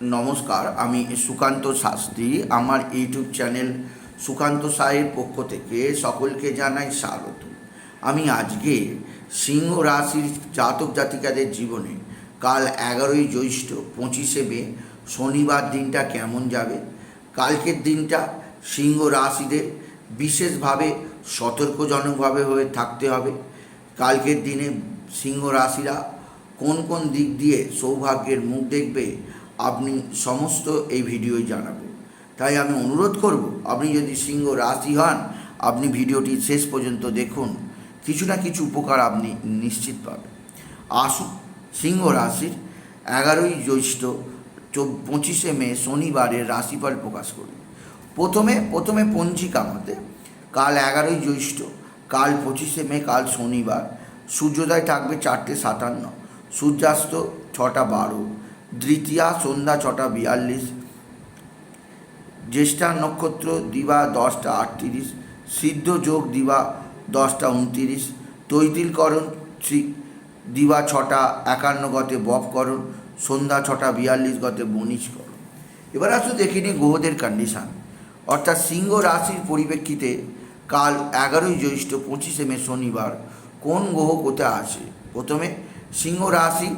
নমস্কার, আমি সুকান্ত শাস্ত্রী। আমার ইউটিউব চ্যানেল সুকান্ত সাহের পক্ষ থেকে সকলকে জানাই স্বাগত। আমি আজকে সিংহ রাশির জাতক জাতিকাদের জীবনে কাল এগারোই জ্যৈষ্ঠ পঁচিশে মে শনিবার দিনটা কেমন যাবে? কালকের দিনটা সিংহ রাশিদের বিশেষভাবে সতর্কজনকভাবে হয়ে থাকতে হবে। কালকের দিনে সিংহ রাশিরা কোন কোন দিক দিয়ে সৌভাগ্যের মুখ দেখবে আপনি সমস্ত এই ভিডিওই জানাব। তাই আমি অনুরোধ করব, আপনি যদি সিংহ রাশি হন, আপনি ভিডিওটি শেষ পর্যন্ত দেখুন। কিছু না কিছু উপকার আপনি নিশ্চিত পাবেন। আসুন, সিংহ রাশির এগারোই জ্যৈষ্ঠ পঁচিশে মে শনিবারের রাশিফল প্রকাশ করি প্রথমে প্রথমে পঞ্জিকা মতে কাল এগারোই জ্যৈষ্ঠ, কাল পঁচিশে মে, কাল শনিবার। সূর্যোদয় থাকবে চারটে সাতান্ন, সূর্যাস্ত ছটা বারো দ্বিতীয়া সন্ধ্যা ছটা বিয়াল্লিশ। জ্যেষ্ঠা নক্ষত্র দিবা দশটা আটত্রিশ। সিদ্ধ যোগ দিবা দশটা উনত্রিশ। তৈতিলকরণ শ্রী দিবা ছটা একান্ন গতে বপকরণ। সন্ধ্যা ছটা বিয়াল্লিশ গতে বণিজকরণ। এবার আসলে দেখে নিই গ্রহদের কন্ডিশান অর্থাৎ সিংহ রাশির পরিপ্রেক্ষিতে কাল এগারোই জ্যৈষ্ঠ পঁচিশে মে শনিবার কোন গ্রহ কোথায় আসে প্রথমে সিংহ রাশি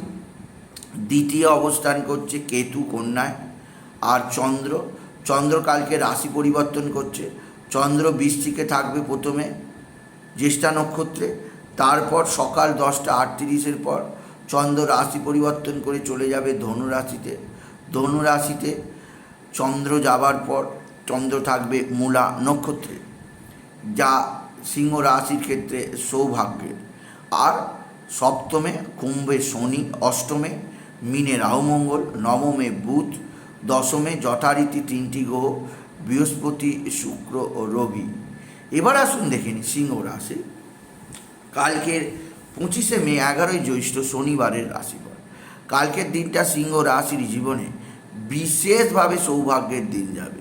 দ্বিতীয় অবস্থান করছে কেতু কন্যায়। আর চন্দ্র চন্দ্র কালকে রাশি পরিবর্তন করছে। চন্দ্র বৃষ্টিকে থাকবে প্রথমে জ্যেষ্ঠা নক্ষত্রে, তারপর সকাল দশটা আটত্রিশের পর চন্দ্র রাশি পরিবর্তন করে চলে যাবে ধনু রাশিতে ধনু রাশিতে চন্দ্র যাবার পর চন্দ্র থাকবে মূলা নক্ষত্রে, যা সিংহ রাশির ক্ষেত্রে সৌভাগ্যের। আর সপ্তমে কুম্ভে শনি, অষ্টমে মিনে রাহুমঙ্গল, নবমে বুধ, দশমে যথারীতি তিনটি গ্রহ, বৃহস্পতি, শুক্র ও রবি। এবার আসুন দেখে নিই সিংহ রাশি। কালকের পঁচিশে মে এগারোই জ্যৈষ্ঠ শনিবারের রাশিফল। কালকের দিনটা সিংহ রাশির জীবনে বিশেষভাবে সৌভাগ্যের দিন যাবে।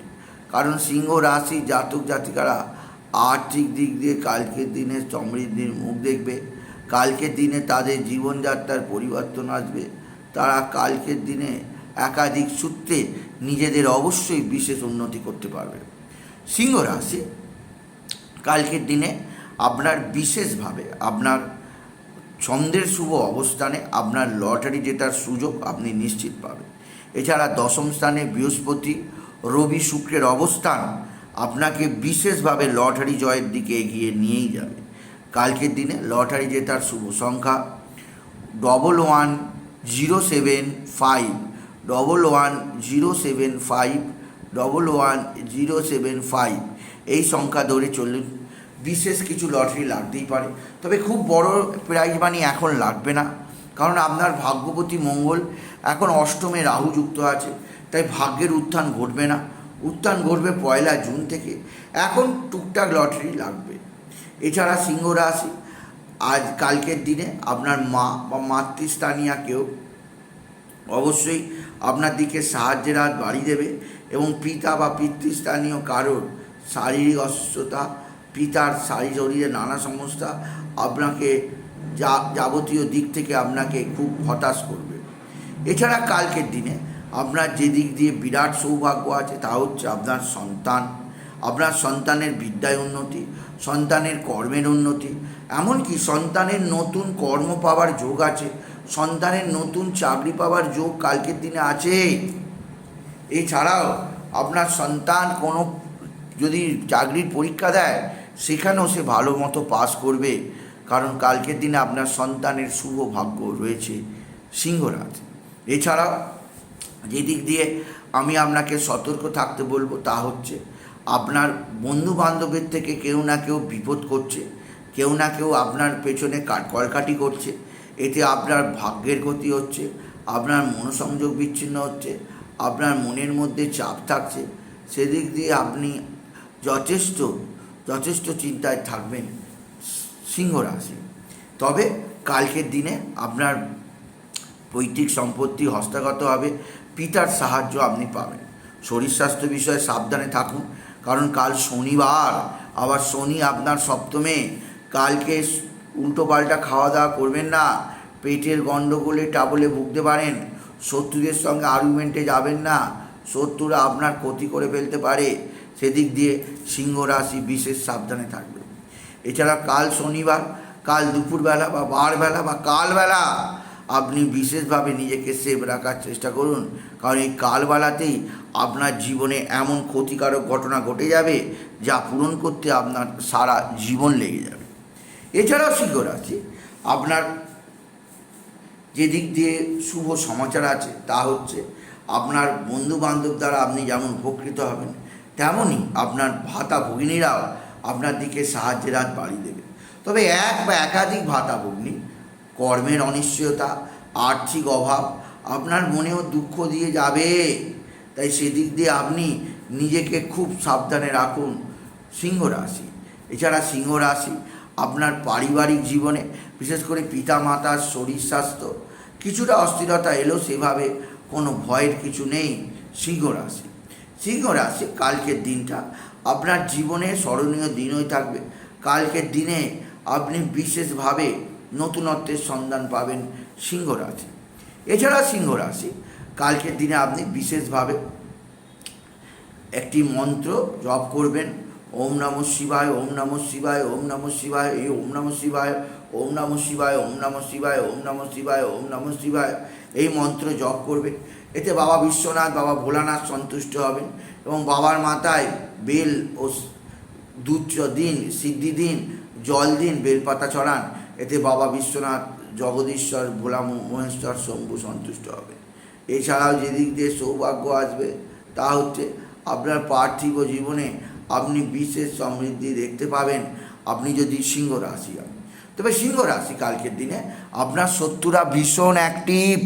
কারণ সিংহ রাশি জাতক জাতিকারা আর্থিক দিক দিয়ে কালকের দিনে সমৃদ্ধির মুখ দেখবে। কালকের দিনে তাদের জীবনযাত্রার পরিবর্তন আসবে। তারা কালকের দিনে একাধিক সূত্রে নিজেদের অবশ্যই বিশেষ উন্নতি করতে পারবে। সিংহ রাশি, কালকের দিনে আপনার বিশেষভাবে আপনার ছন্দের শুভ অবস্থানে আপনার লটারি জেতার সুযোগ আপনি নিশ্চিত পাবেন। এছাড়া দশম স্থানে বৃহস্পতি, রবি শুক্রের অবস্থান আপনাকে বিশেষভাবে লটারি জয়ের দিকে এগিয়ে নিয়েই যাবে। কালকের দিনে লটারি জেতার শুভ সংখ্যা double one zero seven five double one zero seven five double one zero seven five এই সংখ্যা ধরে চলুন। বিশেষ কিছু লটারি লাগতেই পারে। তবে খুব বড় প্রাইজ মানি এখন লাগবে না। কারণ আপনার ভাগ্যবতী মঙ্গল এখন অষ্টমে রাহু যুক্ত আছে। তাই ভাগ্যের উত্থান ঘটবে না। উত্থান ঘটবে পয়লা জুন থেকে। এখন টুকটাক লটারি লাগবে। এছাড়া সিংহ রাশি আজ কালকের দিনে আপনার মা বা মাতৃস্থানীয় কেউ অবশ্যই আপনার দিকে সাহায্যের হাত বাড়িয়ে দেবে এবং পিতা বা পিতৃস্থানীয় কারোর শারীরিক অসুস্থতা, পিতার শারীর শরীরে নানা সমস্যা আপনাকে যা, যাবতীয় দিক থেকে আপনাকে খুব হতাশ করবে। এছাড়া কালকের দিনে আপনার যে দিক দিয়ে বিরাট সৌভাগ্য আছে তা হচ্ছে আপনার সন্তান। আপনার সন্তানের বিদ্যায় উন্নতি, সন্তানের কর্মের উন্নতি, এমনকি সন্তানের নতুন কর্ম পাওয়ার যোগ আছে, সন্তানের নতুন চাকরি পাওয়ার যোগ কালকের দিনে আছে। এছাড়াও আপনার সন্তান কোনো যদি চাকরির পরীক্ষা দেয়, সেখানেও সে ভালো মতো পাস করবে, কারণ কালকের দিনে আপনার সন্তানের শুভ ভাগ্য রয়েছে সিংহরাজ। এছাড়াও যে দিক দিয়ে আমি আপনাকে সতর্ক থাকতে বলব তা হচ্ছে আপনার বন্ধু বান্ধবের থেকে কেউ না কেউ বিপদ করছে, কেউ না কেউ আপনার পেছনে কাট কলকাটি করছে। এতে আপনার ভাগ্যের ক্ষতি হচ্ছে, আপনার মনোসংযোগ বিচ্ছিন্ন হচ্ছে, আপনার মনের মধ্যে চাপ থাকছে। সেদিক দিয়ে আপনি যথেষ্ট যথেষ্ট চিন্তায় থাকবেন সিংহ রাশি। তবে কালকের দিনে আপনার পৈতৃক সম্পত্তি হস্তগত হবে, পিতার সাহায্য আপনি পাবেন। শরীর স্বাস্থ্য বিষয়ে সাবধানে থাকুন কারণ কাল শনিবার, আবার শনি আপনার সপ্তমে। কালকে উল্টো পাল্টা খাওয়া দাওয়া করবেন না, পেটের গণ্ডগোলে টাবলে ভুগতে পারেন, শত্রুদের সঙ্গে আর্গুমেন্টে যাবেন না, শত্রুরা আপনার ক্ষতি করে ফেলতে পারে। সেদিক দিয়ে সিংহ রাশি বিশেষ সাবধানে থাকবে। এছাড়া কাল শনিবার, কাল দুপুরবেলা বা বারবেলা বা কালবেলা আপনি বিশেষভাবে নিজেকে সেভ রাখার চেষ্টা করুন। কারণ এই কালবেলাতেই আপনার জীবনে এমন ক্ষতিকারক ঘটনা ঘটে যাবে, যা পূরণ করতে আপনার সারা জীবন লেগে যাবে। এছাড়াও সিংহ রাশি আপনার যে দিক দিয়ে শুভ সমাচার আছে, তা হচ্ছে আপনার বন্ধু বান্ধব দ্বারা আপনি যেমন উপকৃত হবেন, তেমনই আপনার ভাতা ভগিনীরাও আপনার দিকে সাহায্যের হাত বাড়িয়ে দেবে। তবে এক বা একাধিক ভাতা ভগ্নী কর্মের অনিশ্চয়তা, আর্থিক অভাব, আপনার মনেও দুঃখ দিয়ে যাবে। তাই সেদিক দিয়ে আপনি নিজেকে খুব সাবধানে রাখুন সিংহ রাশি। এছাড়া সিংহ রাশি আপনার পারিবারিক জীবনে, বিশেষ করে পিতা মাতার শরীর স্বাস্থ্য, কিছুটা অস্থিরতা এলো সেভাবে কোনো ভয়ের কিছু নেই সিংহ রাশি। সিংহ রাশি, কালকের দিনটা আপনার জীবনে স্মরণীয় দিনই থাকবে। কালকের দিনে আপনি বিশেষভাবে নতুনত্বের সন্ধান পাবেন সিংহ রাশি এছাড়া সিংহ রাশি কালকের দিনে আপনি বিশেষভাবে একটি মন্ত্র জপ করবেন। ওম নম শিবায়, ওম নম শিবায়, ওম নম শিবায়, এই ওম নম শিবায়, ওম নম শিবায়, ওম নম শিবায়, ওম নম শিবায়, ওম নম শিবায়, এই মন্ত্র জপ করবে। এতে বাবা বিশ্বনাথ, বাবা ভোলানাথ সন্তুষ্ট হবেন এবং বাবার মাথায় বেল ও দুধ দিন, সিদ্ধি দিন, জল দিন, বেলপাতা চড়ান এতে বাবা বিশ্বনাথ, জগদীশ্বর, ভোলা মহেশ্বর শম্ভু সন্তুষ্ট হবে। এছাড়াও যেদিক দিয়ে সৌভাগ্য আসবে, তা হচ্ছে আপনার পার্থিব জীবনে আপনি বিশেষ সমৃদ্ধি দেখতে পাবেন। আপনি যদি সিংহ রাশি হন। তবে সিংহ রাশি কালকের দিনে আপনার শত্রুরা ভীষণ অ্যাক্টিভ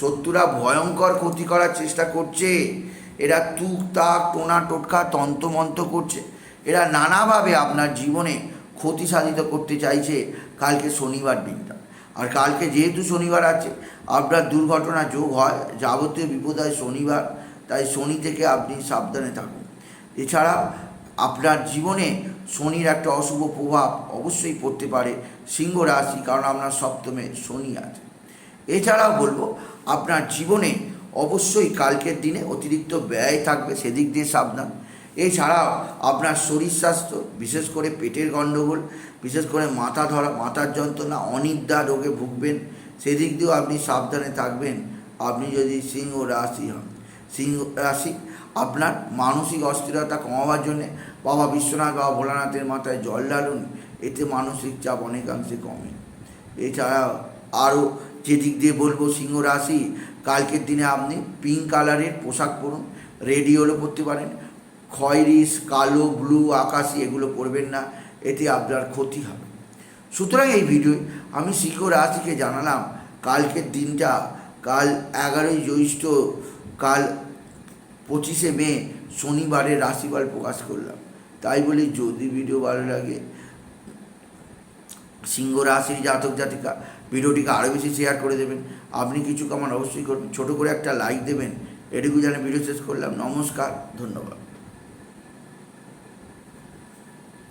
শত্রুরা ভয়ঙ্কর ক্ষতি করার চেষ্টা করছে। এরা তুক তাক, টোনা টোটকা, তন্ত্রমন্ত্র করছে। এরা নানাভাবে আপনার জীবনে ক্ষতি সাধিত করতে চাইছে। কালকে শনিবার দিনটা। আর কালকে যেহেতু শনিবার আছে, আপনার দুর্ঘটনা যোগ হয়, যাবতীয় বিপদ হয় শনিবার, তাই শনি থেকে আপনি সাবধানে থাকুন। এছাড়া আপনার জীবনে শনির একটা অশুভ প্রভাব অবশ্যই পড়তে পারে সিংহ রাশি, কারণ আপনার সপ্তমে শনি আছে। এছাড়াও বলব, আপনার জীবনে অবশ্যই কালকের দিনে অতিরিক্ত ব্যয় থাকবে, সেদিক দিয়ে সাবধান। এছাড়াও আপনার শরীর স্বাস্থ্য, বিশেষ করে পেটের গণ্ডগোল, বিশেষ করে মাথা ধরা, মাথার যন্ত্রণা, অনিদ্রা রোগে ভুগবেন, সেদিক দিয়েও আপনি সাবধানে থাকবেন। আপনি যদি সিংহ রাশি হন, সিংহ রাশি আপনার মানসিক অস্থিরতা কমাবার জন্যে বাবা বিশ্বনাথ বাবা ভোলানাথের মাথায় জল ঢালুন, এতে মানসিক চাপ অনেকাংশে কমে। এছাড়াও আরও যে দিক দিয়ে বলব সিংহ রাশি, কালকের দিনে আপনি পিঙ্ক কালারের পোশাক পরুন, রেড ইয়েলো পরতে পারেন খয়েরিস, কালো, ব্লু, আকাশি, এগুলো পরবেন না, এতে আপনার ক্ষতি হবে। সুতরাং এই ভিডিও আমি সিংহ রাশিকে জানালাম, কালকের দিনটা, কাল এগারোই জ্যৈষ্ঠ, কাল পঁচিশে মে, শনিবারের রাশিফল প্রকাশ করলাম। তাই বলি যদি ভিডিও ভালো লাগে, সিংহ রাশির জাতক জাতিকা, ভিডিওটিকে আরও বেশি শেয়ার করে দেবেন। আপনি কিছু কামান অবশ্যই করবেন। ছোটো করে একটা লাইক দেবেন। এটুকু জানে ভিডিও শেষ করলাম। নমস্কার, ধন্যবাদ।